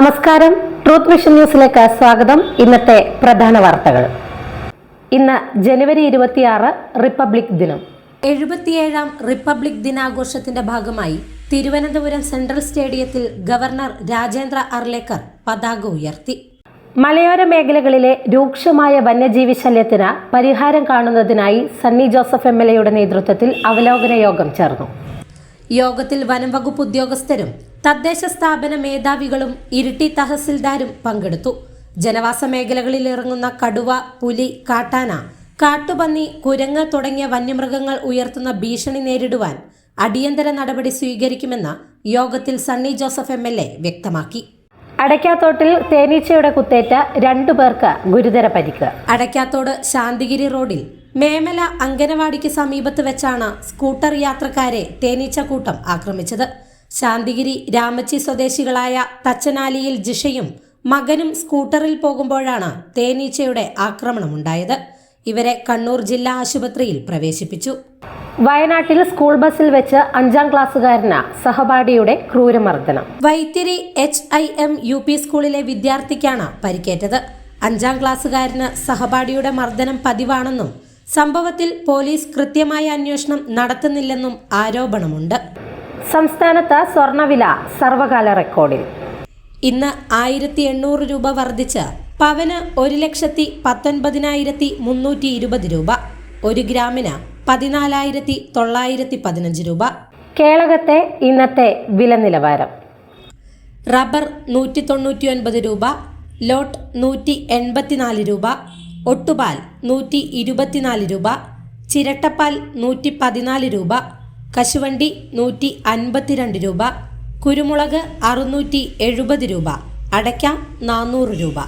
നമസ്കാരം. Truth mission ന്യൂസിലേക്ക് സ്വാഗതം. ഇന്നത്തെ പ്രധാന വാർത്തകൾ. ഇന്ന് ജനുവരി ഇരുപത്തിയാറ് റിപ്പബ്ലിക് ദിനം. എഴുപത്തിയേഴാം റിപ്പബ്ലിക് ദിനാഘോഷത്തിന്റെ ഭാഗമായി തിരുവനന്തപുരം സെൻട്രൽ സ്റ്റേഡിയത്തിൽ ഗവർണർ രാജേന്ദ്ര അർലേക്കർ പതാക ഉയർത്തി. മലയോര മേഖലകളിലെ രൂക്ഷമായ വന്യജീവി ശല്യത്തിന് പരിഹാരം കാണുന്നതിനായി സണ്ണി ജോസഫ് എം എൽ എയുടെ നേതൃത്വത്തിൽ അവലോകന യോഗം ചേർന്നു. യോഗത്തിൽ വനം വകുപ്പ് ഉദ്യോഗസ്ഥരും തദ്ദേശ സ്ഥാപന മേധാവികളും ഇരിട്ടി തഹസിൽദാരും പങ്കെടുത്തു. ജനവാസ മേഖലകളിൽ ഇറങ്ങുന്ന കടുവ പുലി കാട്ടാന കാട്ടുപന്നി കുരങ്ങ് തുടങ്ങിയ വന്യമൃഗങ്ങൾ ഉയർത്തുന്ന ഭീഷണി നേരിടുവാൻ അടിയന്തര നടപടി സ്വീകരിക്കുമെന്ന് യോഗത്തിൽ Sunny Joseph M L A വ്യക്തമാക്കി. അടയ്ക്കാത്തോട്ടിൽ തേനീച്ചയുടെ കുത്തേറ്റ രണ്ടു പേർക്ക് ഗുരുതര പരിക്ക്. അടയ്ക്കാത്തോട് ശാന്തിഗിരി റോഡിൽ മേമല അങ്കനവാടിക്ക് സമീപത്ത് വെച്ചാണ് സ്കൂട്ടർ യാത്രക്കാരെ തേനീച്ച കൂട്ടം ആക്രമിച്ചത്. ശാന്തിഗിരി രാമച്ചി സ്വദേശികളായ തച്ചനാലിയിൽ ജിഷയും മകനും സ്കൂട്ടറിൽ പോകുമ്പോഴാണ് തേനീച്ചയുടെ ആക്രമണമുണ്ടായത്. ഇവരെ കണ്ണൂർ ജില്ലാ ആശുപത്രിയിൽ പ്രവേശിപ്പിച്ചു. വയനാട്ടിൽ സ്കൂൾ ബസ്സിൽ വെച്ച് അഞ്ചാം ക്ലാസ്സുകാരന് സഹപാഠിയുടെ ക്രൂരമർദ്ദനം. Vythiri H I M U P സ്കൂളിലെ വിദ്യാർത്ഥിക്കാണ് പരിക്കേറ്റത്. അഞ്ചാം ക്ലാസ്സുകാരന് സഹപാഠിയുടെ മർദ്ദനം പതിവാണെന്നും സംഭവത്തിൽ പോലീസ് കൃത്യമായ അന്വേഷണം നടത്തുന്നില്ലെന്നും ആരോപണമുണ്ട്. സംസ്ഥാനത്ത് സ്വർണവില സർവകാല റെക്കോർഡിൽ. ഇന്ന് ആയിരത്തി എണ്ണൂറ് രൂപ വർദ്ധിച്ച് പവന് ഒരു ലക്ഷത്തി പത്തൊൻപതിനായിരത്തി മുന്നൂറ്റി ഇരുപത് രൂപ ഒരു ഗ്രാമിന് പതിനാലായിരത്തി തൊള്ളായിരത്തി പതിനഞ്ച് രൂപ. കേളകത്തെ ഇന്നത്തെ വില നിലവാരം. റബ്ബർ നൂറ്റി തൊണ്ണൂറ്റി ഒൻപത് രൂപ ലോട്ട് നൂറ്റി എൺപത്തിനാല് രൂപ ഒട്ടുപാൽ നൂറ്റി ഇരുപത്തിനാല് രൂപ ചിരട്ടപ്പാൽ നൂറ്റി പതിനാല് രൂപ കശുവണ്ടി നൂറ്റി അൻപത്തിരണ്ട് രൂപ കുരുമുളക് അറുന്നൂറ്റി എഴുപത് രൂപ അടയ്ക്ക നാനൂറ് രൂപ.